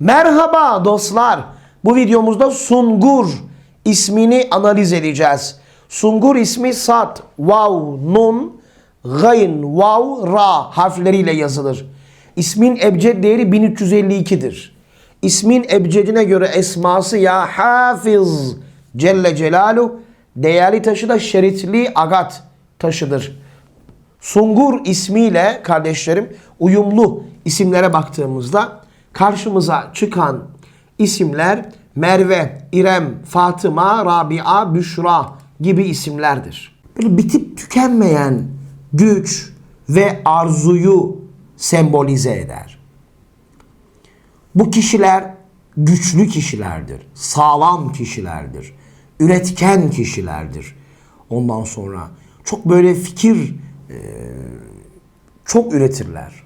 Merhaba dostlar. Bu videomuzda Sungur ismini analiz edeceğiz. Sungur ismi Sat, Vav, Nun, Gayn, Vav, Ra harfleriyle yazılır. İsmin ebced değeri 1352'dir. İsmin ebcedine göre esması ya Hafiz Celle Celalu değerli taşı da şeritli agat taşıdır. Sungur ismiyle kardeşlerim uyumlu isimlere baktığımızda karşımıza çıkan isimler Merve, İrem, Fatıma, Rabia, Büşra gibi isimlerdir. Böyle bitip tükenmeyen güç ve arzuyu sembolize eder. Bu kişiler güçlü kişilerdir, sağlam kişilerdir, üretken kişilerdir. Ondan sonra çok böyle fikir çok üretirler.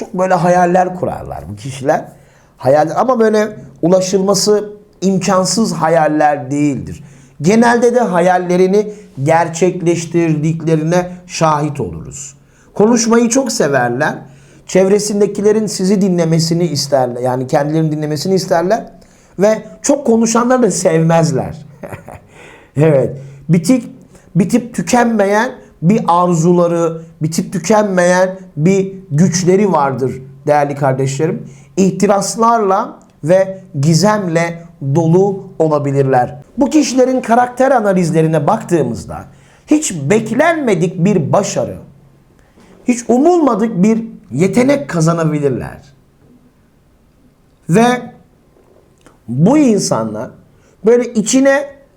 Çok böyle hayaller kurarlar bu kişiler. Hayaller ama böyle ulaşılması imkansız hayaller değildir. Genelde de hayallerini gerçekleştirdiklerine şahit oluruz. Konuşmayı çok severler. Çevresindekilerin sizi dinlemesini isterler. Yani kendilerini dinlemesini isterler. Ve çok konuşanları da sevmezler. evet. Bitik, bitip tükenmeyen bir arzuları, bitip tükenmeyen bir güçleri vardır değerli kardeşlerim. İhtiraslarla ve gizemle dolu olabilirler. Bu kişilerin karakter analizlerine baktığımızda hiç beklenmedik bir başarı, hiç umulmadık bir yetenek kazanabilirler. Ve bu insanlar böyle içine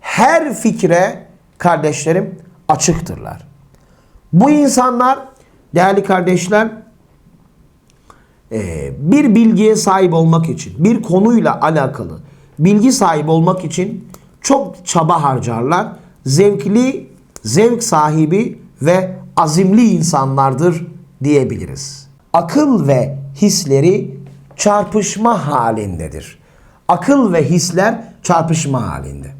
Her fikre kardeşlerim açıktırlar. Bu insanlar değerli kardeşler e, bir bilgiye sahip olmak için, bir konuyla alakalı bilgi sahibi olmak için çok çaba harcarlar. Zevkli, zevk sahibi ve azimli insanlardır diyebiliriz. Akıl ve hisleri çarpışma halindedir. Akıl ve hisler çarpışma halinde.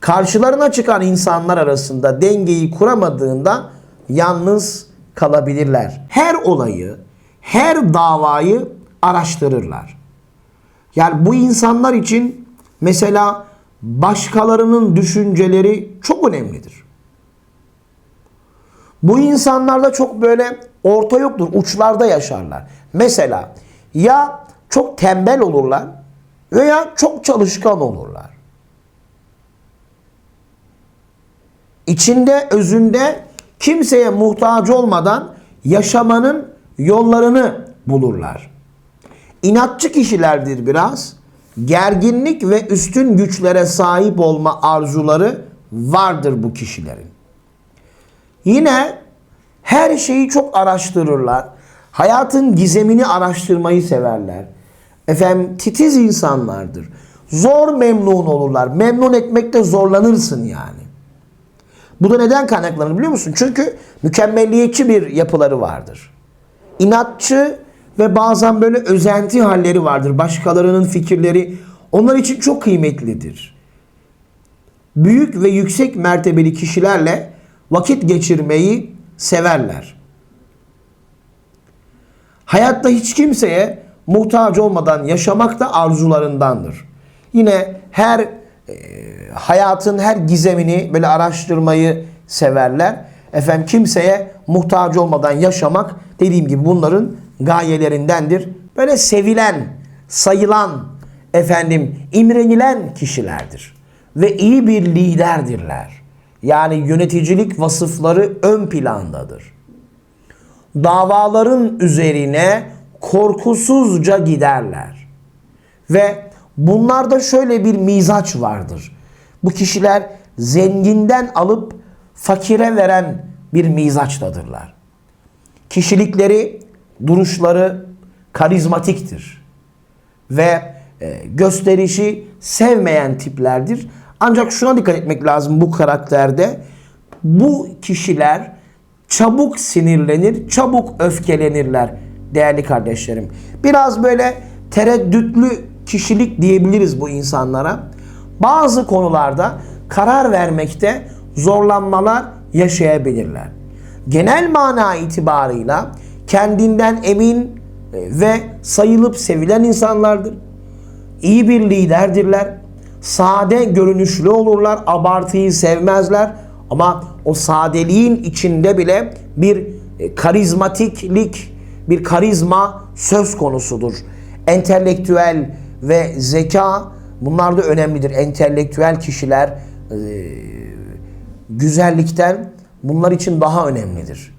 Karşılarına çıkan insanlar arasında dengeyi kuramadığında yalnız kalabilirler. Her olayı, her davayı araştırırlar. Yani bu insanlar için mesela başkalarının düşünceleri çok önemlidir. Bu insanlarda çok böyle orta yoktur, uçlarda yaşarlar. Mesela ya çok tembel olurlar veya çok çalışkan olurlar. İçinde, özünde kimseye muhtaç olmadan yaşamanın yollarını bulurlar. İnatçı kişilerdir biraz. Gerginlik ve üstün güçlere sahip olma arzuları vardır bu kişilerin. Yine her şeyi çok araştırırlar. Hayatın gizemini araştırmayı severler. Efendim titiz insanlardır. Zor memnun olurlar. Memnun etmekte zorlanırsın yani. Bu da neden kaynaklanır biliyor musun? Çünkü mükemmelliyetçi bir yapıları vardır. İnatçı ve bazen böyle özenti halleri vardır. Başkalarının fikirleri onlar için çok kıymetlidir. Büyük ve yüksek mertebeli kişilerle vakit geçirmeyi severler. Hayatta hiç kimseye muhtaç olmadan yaşamak da arzularındandır. Yine her e, hayatın her gizemini böyle araştırmayı severler. Efendim kimseye muhtaç olmadan yaşamak dediğim gibi bunların gayelerindendir. Böyle sevilen, sayılan, efendim imrenilen kişilerdir. Ve iyi bir liderdirler. Yani yöneticilik vasıfları ön plandadır. Davaların üzerine korkusuzca giderler. Ve bunlarda şöyle bir mizaç vardır. Bu kişiler zenginden alıp fakire veren bir mizaçtadırlar. Kişilikleri, duruşları karizmatiktir. Ve e, gösterişi sevmeyen tiplerdir. Ancak şuna dikkat etmek lazım bu karakterde. Bu kişiler çabuk sinirlenir, çabuk öfkelenirler değerli kardeşlerim. Biraz böyle tereddütlü kişilik diyebiliriz bu insanlara. Bazı konularda karar vermekte zorlanmalar yaşayabilirler. Genel mana itibarıyla kendinden emin e, ve sayılıp sevilen insanlardır. İyi bir liderdirler. Sade görünüşlü olurlar, abartıyı sevmezler ama o sadeliğin içinde bile bir e, karizmatiklik, bir karizma söz konusudur. Entelektüel ve zeka bunlar da önemlidir. Entelektüel kişiler e, güzellikten bunlar için daha önemlidir.